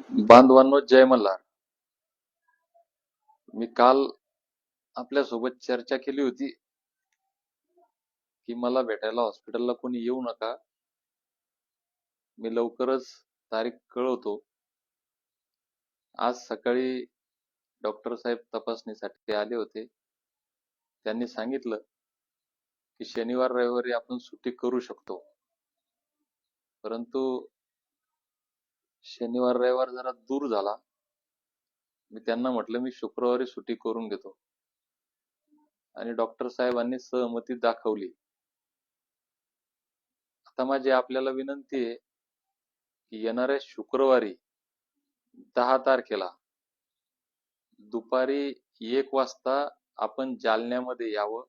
बांधवांनो जय मल्हार. मी काल आपल्यासोबत चर्चा केली होती की मला भेटायला हॉस्पिटलला कोणी येऊ नका. मी लवकरच तारीख कळवतो. आज सकाळी डॉक्टर साहेब तपासणीसाठी आले होते. त्यांनी सांगितलं की शनिवार रविवारी आपण सुट्टी करू शकतो. परंतु शनिवार रविवार जरा दूर झाला. मी त्यांना म्हटलं मी शुक्रवारी सुट्टी करून घेतो. आणि डॉक्टर साहेबांनी सहमती दाखवली. आता माझी आपल्याला विनंती आहे की येणाऱ्या शुक्रवारी दहा तारखेला दुपारी एक वाजता आपण जालन्यामध्ये यावं.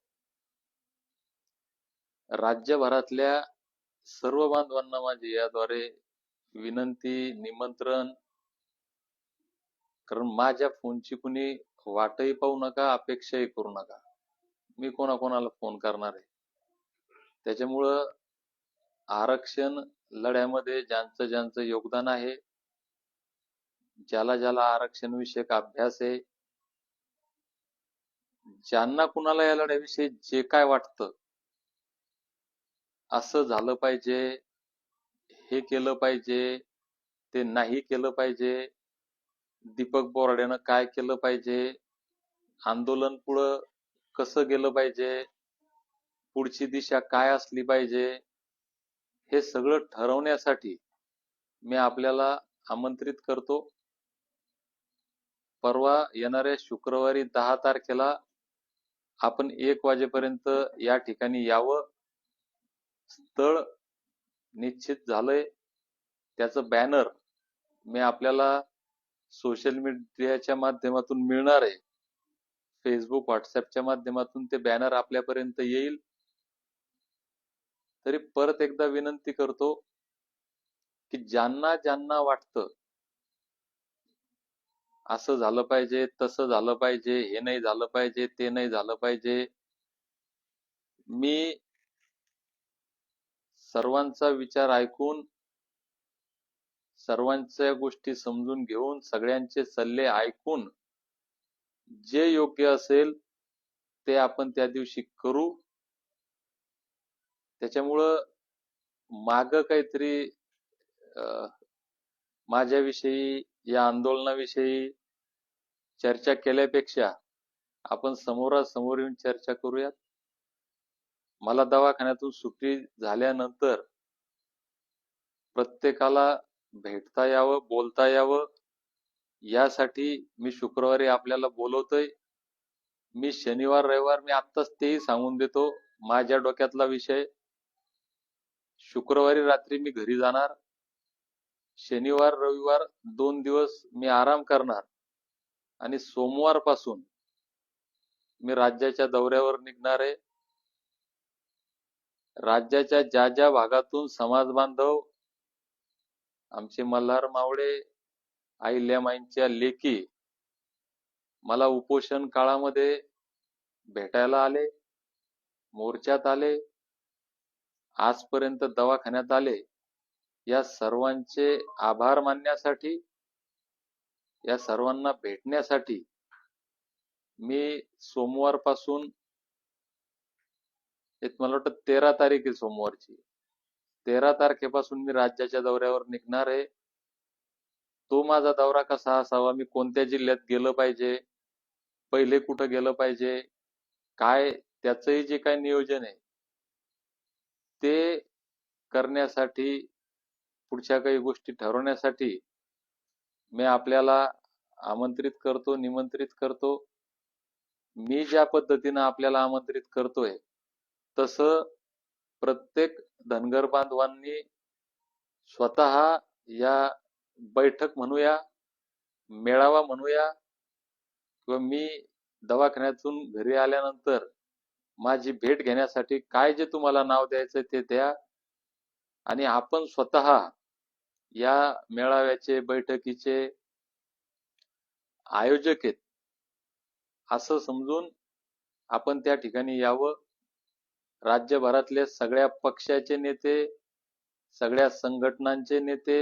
राज्यभरातल्या सर्व बांधवांना माझी याद्वारे विनंती निमंत्रण. कारण माझ्या फोनची कुणी वाटही पाहू नका अपेक्षाही करू नका. मी कोणाकोणाला फोन करणार आहे? त्याच्यामुळं आरक्षण लढ्यामध्ये ज्यांचं ज्यांचं योगदान आहे ज्याला ज्याला आरक्षण विषयक अभ्यास आहे ज्यांना कुणाला या लढ्याविषयी जे काय वाटतं असं झालं पाहिजे. हे केलं पाहिजे ते नाही केलं पाहिजे दीपक बोराड्यानं काय केलं पाहिजे आंदोलन पुढं कसं गेलं पाहिजे पुढची दिशा काय असली पाहिजे हे सगळं ठरवण्यासाठी मी आपल्याला आमंत्रित करतो. परवा येणाऱ्या शुक्रवारी दहा तारखेला आपण एक वाजेपर्यंत या ठिकाणी यावं. स्थळ निश्चित झालंय. त्याचं बॅनर मी आपल्याला सोशल मीडियाच्या माध्यमातून मिळणार आहे. फेसबुक व्हॉट्सअपच्या माध्यमातून ते बॅनर आपल्यापर्यंत येईल. तरी परत एकदा विनंती करतो की ज्यांना ज्यांना वाटतं असं झालं पाहिजे तसं झालं पाहिजे हे नाही झालं पाहिजे ते नाही झालं पाहिजे मी सर्वांचा विचार ऐकून सर्वांच्या गोष्टी समजून घेऊन सगळ्यांचे सल्ले ऐकून जे योग्य असेल ते आपण त्या दिवशी करू. त्याच्यामुळं माग काहीतरी अं, माझ्याविषयी या आंदोलनाविषयी चर्चा केल्यापेक्षा आपण समोरासमोर येऊन चर्चा करूयात. मला दवाखान्यातून सुट्टी झाल्यानंतर प्रत्येकाला भेटता यावं बोलता यावं. यासाठी मी शुक्रवारी आपल्याला बोलवतोय. मी शनिवार रविवार मी आत्ताच तेही सांगून देतो. माझ्या डोक्यातला विषय शुक्रवारी रात्री मी घरी जाणार. शनिवार रविवार दोन दिवस मी आराम करणार. आणि सोमवारपासून मी राज्याच्या दौऱ्यावर निघणार आहे. राज्याच्या ज्या ज्या भागातून समाज बांधव आमचे मल्हार मावळे आईल्यामाईंच्या लेकी मला उपोषण काळामध्ये भेटायला आले मोर्चात आले आजपर्यंत दवाखान्यात आले या सर्वांचे आभार मानण्यासाठी या सर्वांना भेटण्यासाठी मी सोमवारपासून एक मला वाटतं तेरा तारीख आहे सोमवारची. तेरा तारखेपासून मी राज्याच्या दौऱ्यावर निघणार आहे. तो माझा दौरा कसा असावा? मी कोणत्या जिल्ह्यात गेलं पाहिजे? पहिले कुठं गेलं पाहिजे? काय त्याचंही जे काय नियोजन आहे ते करण्यासाठी पुढच्या काही गोष्टी ठरवण्यासाठी मी आपल्याला आमंत्रित करतो निमंत्रित करतो. मी ज्या पद्धतीनं आपल्याला आमंत्रित करतोय तसं प्रत्येक धनगर बांधवांनी स्वतः या बैठक म्हणूया मेळावा म्हणूया किंवा मी दवाखान्यातून घरी आल्यानंतर माझी भेट घेण्यासाठी काय जे तुम्हाला नाव द्यायचं ते द्या. आणि आपण स्वतः या मेळाव्याचे बैठकीचे आयोजक आहेत. असं समजून आपण त्या ठिकाणी यावं. राज्यभरातले सगळ्या पक्षाचे नेते सगळ्या संघटनांचे नेते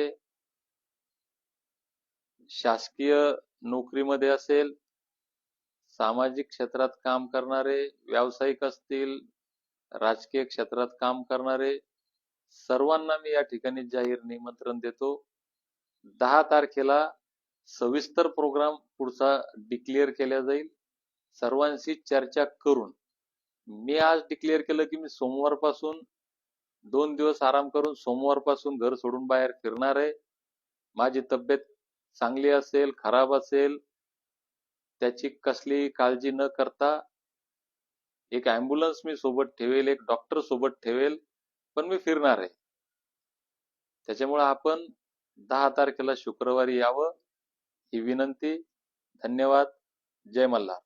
शासकीय नोकरीमध्ये असेल सामाजिक क्षेत्रात काम करणारे व्यावसायिक असतील राजकीय क्षेत्रात काम करणारे सर्वांना मी या ठिकाणी जाहीर निमंत्रण देतो. दहा तारखेला सविस्तर प्रोग्राम पुढचा डिक्लेअर केला जाईल. सर्वांशी चर्चा करून मी आज डिक्लेअर केलं की मी सोमवारपासून दोन दिवस आराम करून सोमवारपासून घर सोडून बाहेर फिरणार आहे. माझी तब्येत चांगली असेल खराब असेल त्याची कसली काळजी न करता एक अँब्युलन्स मी सोबत ठेवेल एक डॉक्टर सोबत ठेवेल पण मी फिरणार आहे. त्याच्यामुळे आपण दहा तारखेला शुक्रवारी यावं ही विनंती. धन्यवाद. जय मल्हार.